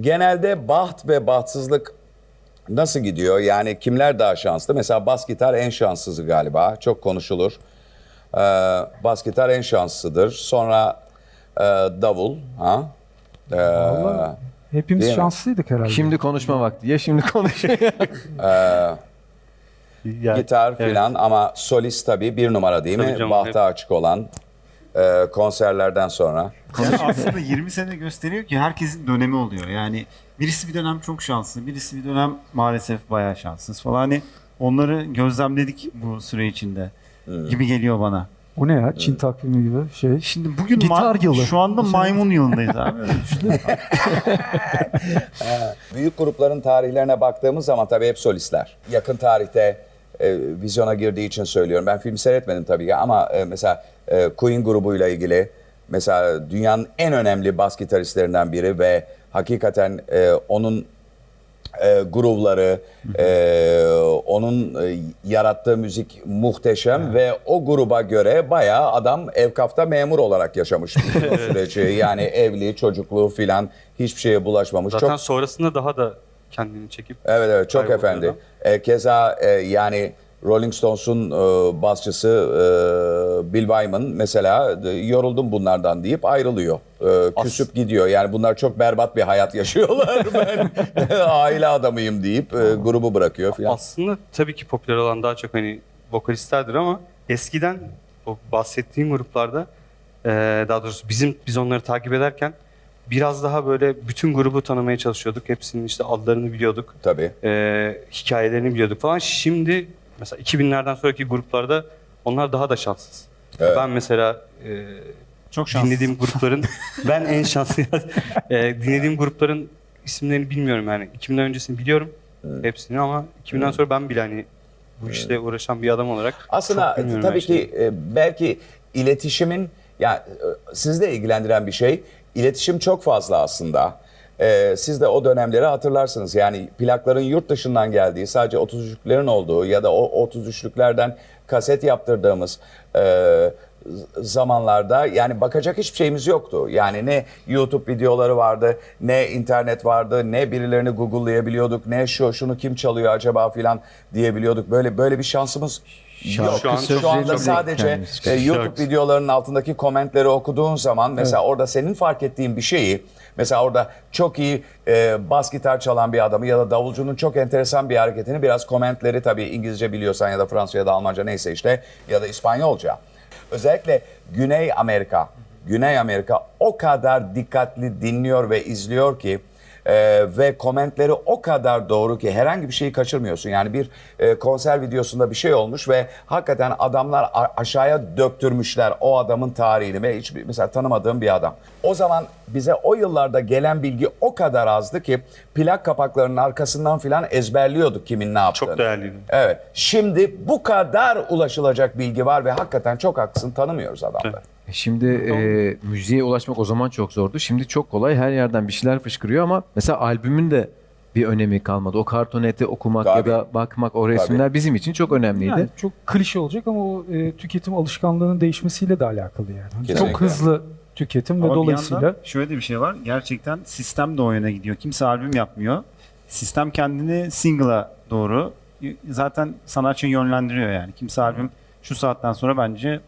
Genelde baht ve bahtsızlık nasıl gidiyor? Yani kimler daha şanslı? Mesela bas gitar en şanssızı galiba. Çok konuşulur. Ee, bas gitar en şanslısıdır. Sonra e, davul. Ha? Ee, Vallahi hepimiz Değil mi? şanslıydık herhalde. Şimdi konuşma vakti. Ya şimdi konuş. Ya, gitar evet. filan ama solist tabii bir numara değil mi? Tabii canım, Bahta açık olan e, konserlerden sonra. Yani aslında 20 sene gösteriyor ki herkesin dönemi oluyor. Yani birisi bir dönem çok şanslı, birisi bir dönem maalesef bayağı şanssız falan. Hani onları gözlemledik bu süre içinde gibi geliyor bana. o ne ya? Çin takvimi gibi şey. Şimdi bugün Gitar yılı. şu anda maymun yılındayız abi. Büyük grupların tarihlerine baktığımız zaman tabii hep solistler. Yakın tarihte e, vizyona girdiği için söylüyorum. Ben film seyretmedim tabii ki ama e, mesela e, Queen grubuyla ilgili mesela dünyanın en önemli bas gitaristlerinden biri ve hakikaten e, onun e, groovları, e, onun e, yarattığı müzik muhteşem ve o gruba göre bayağı adam evkafta memur olarak yaşamış bu süreci. Yani evli, çocukluğu filan hiçbir şeye bulaşmamış. Zaten Çok sonrasında daha da kendini çekip Evet evet çok efendi. E, keza e, yani Rolling Stones'un e, basçısı e, Bill Wyman mesela e, yoruldum bunlardan deyip ayrılıyor. E, küsüp gidiyor. Yani bunlar çok berbat bir hayat yaşıyorlar. ben aile adamıyım deyip e, grubu bırakıyor filan. aslında tabii ki popüler olan daha çok hani vokalistlerdir ama eskiden o bahsettiğim gruplarda eee, daha doğrusu bizim biz onları takip ederken biraz daha böyle bütün grubu tanımaya çalışıyorduk. Hepsinin işte adlarını biliyorduk. Tabii. eee, hikayelerini biliyorduk falan. Şimdi mesela 2000'lerden sonraki gruplarda onlar daha da şanssız. Evet. Ben mesela eee, Çok şanslı. dinlediğim grupların ben en şanslı Eee, dinlediğim grupların isimlerini bilmiyorum yani 2000'den öncesini biliyorum hepsini ama 2000'den sonra ben bile hani bu işle uğraşan bir adam olarak Aslında tabii ki e, belki iletişimin ya e, sizi de ilgilendiren bir şey. İletişim çok fazla aslında. E, siz de o dönemleri hatırlarsınız. Yani plakların yurt dışından geldiği, sadece 33'lüklerin olduğu ya da o 33'lüklerden kaset yaptırdığımız e, zamanlarda yani bakacak hiçbir şeyimiz yoktu. Yani ne YouTube videoları vardı, ne internet vardı, ne birilerini Google'layabiliyorduk, ne şu şunu kim çalıyor acaba filan diyebiliyorduk. Böyle böyle bir şansımız yok. Şu an Şu anda sadece kendisi. e, YouTube Şarkı. videolarının altındaki komentleri okuduğun zaman mesela orada senin fark ettiğin bir şeyi mesela orada çok iyi e, bas gitar çalan bir adamı ya da davulcunun çok enteresan bir hareketini biraz komentleri tabii İngilizce biliyorsan ya da Fransızca ya da Almanca neyse işte ya da İspanyolca. Özellikle Güney Amerika, Güney Amerika o kadar dikkatli dinliyor ve izliyor ki e, ve komentleri o kadar doğru ki herhangi bir şeyi kaçırmıyorsun. Yani bir e, konser videosunda bir şey olmuş ve hakikaten adamlar aşağıya döktürmüşler o adamın tarihini ve hiç mesela tanımadığım bir adam. O zaman bize o yıllarda gelen bilgi o kadar azdı ki plak kapaklarının arkasından filan ezberliyorduk kimin ne yaptığını. çok değerliydi. Evet. Şimdi bu kadar ulaşılacak bilgi var ve hakikaten çok haklısın tanımıyoruz adamları. Şimdi e, müziğe ulaşmak o zaman çok zordu. Şimdi çok kolay. Her yerden bir şeyler fışkırıyor ama mesela albümün de bir önemi kalmadı. O kartoneti okumak Tabii. ya da bakmak o resimler bizim için çok önemliydi. Yani çok klişe olacak ama o e, tüketim alışkanlığının değişmesiyle de alakalı yani. Hani Kesinlikle. Çok hızlı tüketim ve Ama bir dolayısıyla yandan şöyle de bir şey var. Gerçekten sistem de o yöne gidiyor. Kimse albüm yapmıyor. Sistem kendini single'a doğru zaten sanatçıyı yönlendiriyor yani. Kimse albüm şu saatten sonra bence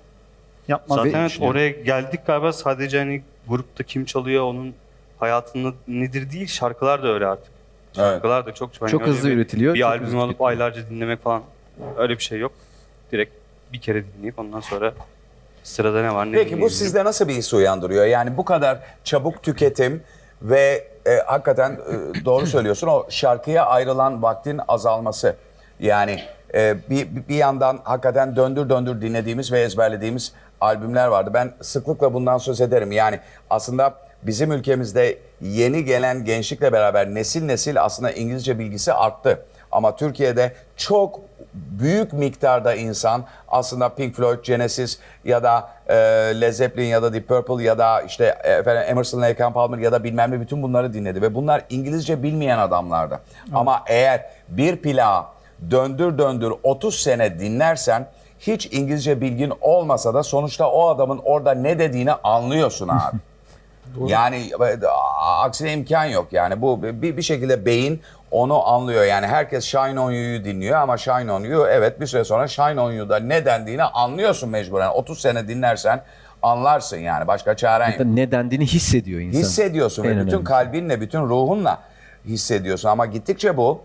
yapmaz. Zaten evet, oraya geldik galiba sadece hani grupta kim çalıyor onun hayatında nedir değil şarkılar da öyle artık. Evet. Şarkılar da çok çok, hızlı bir, üretiliyor, Bir çok albüm alıp tüketiliyor. aylarca dinlemek falan öyle bir şey yok. Direkt bir kere dinleyip ondan sonra sırada ne var ne Peki bu sizde nasıl bir his uyandırıyor? Yani bu kadar çabuk tüketim ve e, hakikaten e, doğru söylüyorsun o şarkıya ayrılan vaktin azalması. Yani e, bir, bir yandan hakikaten döndür döndür dinlediğimiz ve ezberlediğimiz albümler vardı. Ben sıklıkla bundan söz ederim. Yani aslında bizim ülkemizde yeni gelen gençlikle beraber nesil nesil aslında İngilizce bilgisi arttı. Ama Türkiye'de çok büyük miktarda insan aslında Pink Floyd, Genesis ya da e, Led Zeppelin ya da Deep Purple ya da işte e, efendim Emerson, Lake and Palmer ya da bilmem ne bütün bunları dinledi ve bunlar İngilizce bilmeyen adamlardı. Ama eğer bir plağı döndür döndür 30 sene dinlersen hiç İngilizce bilgin olmasa da sonuçta o adamın orada ne dediğini anlıyorsun abi. Yani e, aksine imkan yok. Yani bu bir, bir şekilde beyin onu anlıyor. Yani herkes Shine On You'yu dinliyor ama Shine On You evet bir süre sonra Shine On You'da ne dendiğini anlıyorsun mecburen. 30 sene dinlersen anlarsın yani başka çaren yok. Ne dendiğini hissediyor insan. Hissediyorsun En ve bütün önemlisi. kalbinle, bütün ruhunla hissediyorsun. Ama gittikçe bu,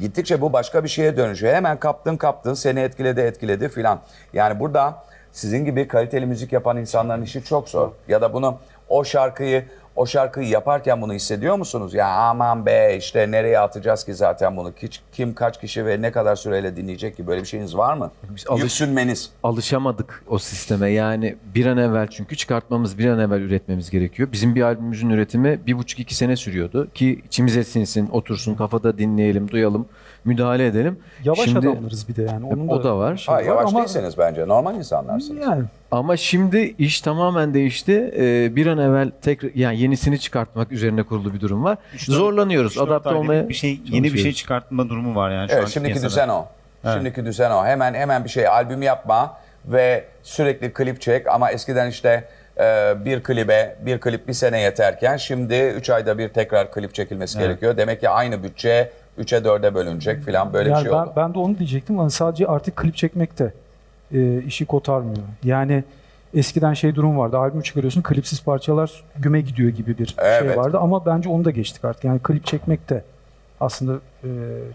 gittikçe bu başka bir şeye dönüşüyor. Hemen kaptın kaptın, seni etkiledi etkiledi filan. Yani burada sizin gibi kaliteli müzik yapan insanların işi çok zor. Ya da bunu, o şarkıyı, o şarkıyı yaparken bunu hissediyor musunuz? Ya aman be işte nereye atacağız ki zaten bunu? Hiç, kim kaç kişi ve ne kadar süreyle dinleyecek ki? Böyle bir şeyiniz var mı? Biz alış- Yüksünmeniz. alışamadık o sisteme. Yani bir an evvel çünkü çıkartmamız, bir an evvel üretmemiz gerekiyor. Bizim bir albümümüzün üretimi bir buçuk iki sene sürüyordu ki içimize sinsin, otursun, kafada dinleyelim, duyalım, müdahale edelim. Yavaş Şimdi- adamlarız bir de yani. Onun O da var. şey Ha, yavaş ama- değilseniz bence. Normal insanlarsınız. Yani Ama şimdi iş tamamen değişti. Ee, bir an evvel tekrar yani yenisini çıkartmak üzerine kurulu bir durum var. Üç dört- Zorlanıyoruz, dört adapte olmaya. bir şey yeni bir çalışıyoruz. şey çıkartma durumu var yani şu Evet şimdiki piyasada. düzen o. Evet. Şimdiki düzen o. Hemen hemen bir şey albüm yapma ve sürekli klip çek ama eskiden işte e, bir klibe bir klip bir sene yeterken şimdi 3 ayda bir tekrar klip çekilmesi gerekiyor. Demek ki aynı bütçe 3'e 4'e bölünecek falan böyle yani bir şey ben, oldu. ben de onu diyecektim. Hani sadece artık klip çekmek de e, işi kotarmıyor. Yani eskiden şey durum vardı. Albüm çıkarıyorsun, klipsiz parçalar güme gidiyor gibi bir Evet. şey vardı. Ama bence onu da geçtik artık. Yani klip çekmek de aslında e,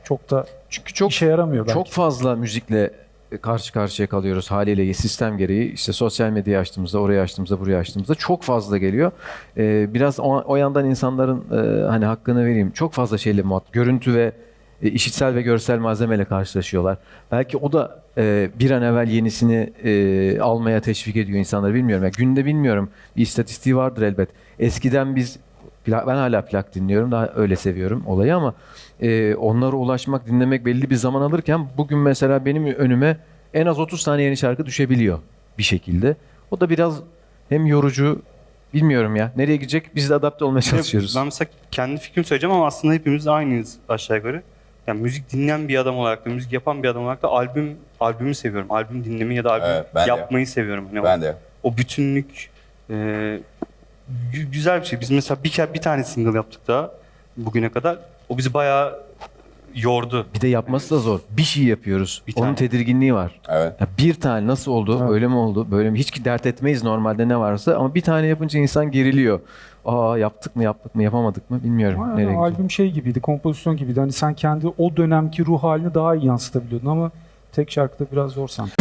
çok da Çünkü çok işe yaramıyor belki. Çok fazla müzikle karşı karşıya kalıyoruz haliyle sistem gereği. İşte sosyal medyayı açtığımızda, oraya açtığımızda, buraya açtığımızda çok fazla geliyor. Ee, biraz o, o yandan insanların e, hani hakkını vereyim. Çok fazla şeyle muhatap. Görüntü ve e, işitsel ve görsel malzemeyle karşılaşıyorlar. Belki o da e, bir an evvel yenisini e, almaya teşvik ediyor insanları bilmiyorum. Yani günde bilmiyorum. Bir istatistiği vardır elbet. Eskiden biz plak, ben hala plak dinliyorum. Daha öyle seviyorum olayı ama e, onlara ulaşmak, dinlemek belli bir zaman alırken bugün mesela benim önüme en az 30 tane yeni şarkı düşebiliyor bir şekilde. O da biraz hem yorucu bilmiyorum ya. Nereye gidecek? Biz de adapte olmaya çalışıyoruz. Ben mesela kendi fikrimi söyleyeceğim ama aslında hepimiz aynıyız aşağı yukarı. Yani müzik dinleyen bir adam olarak da, müzik yapan bir adam olarak da albüm albümü seviyorum. Albüm dinlemeyi ya da albüm Evet, ben de. yapmayı seviyorum. Hani Ben o, de. o bütünlük e, gü- güzel bir şey. Biz mesela bir kere bir tane single yaptık daha bugüne kadar. O bizi bayağı yordu. Bir de yapması da zor. Bir şey yapıyoruz. Bir Onun tane. tedirginliği var. Evet. Ya bir tane nasıl oldu? Evet. Öyle mi oldu? Böyle mi? Hiç dert etmeyiz normalde ne varsa ama bir tane yapınca insan geriliyor. Aa yaptık mı yaptık mı yapamadık mı bilmiyorum. Aynen, Nereye albüm şey gibiydi, kompozisyon gibiydi. Hani sen kendi o dönemki ruh halini daha iyi yansıtabiliyordun ama tek şarkıda biraz zor sanki.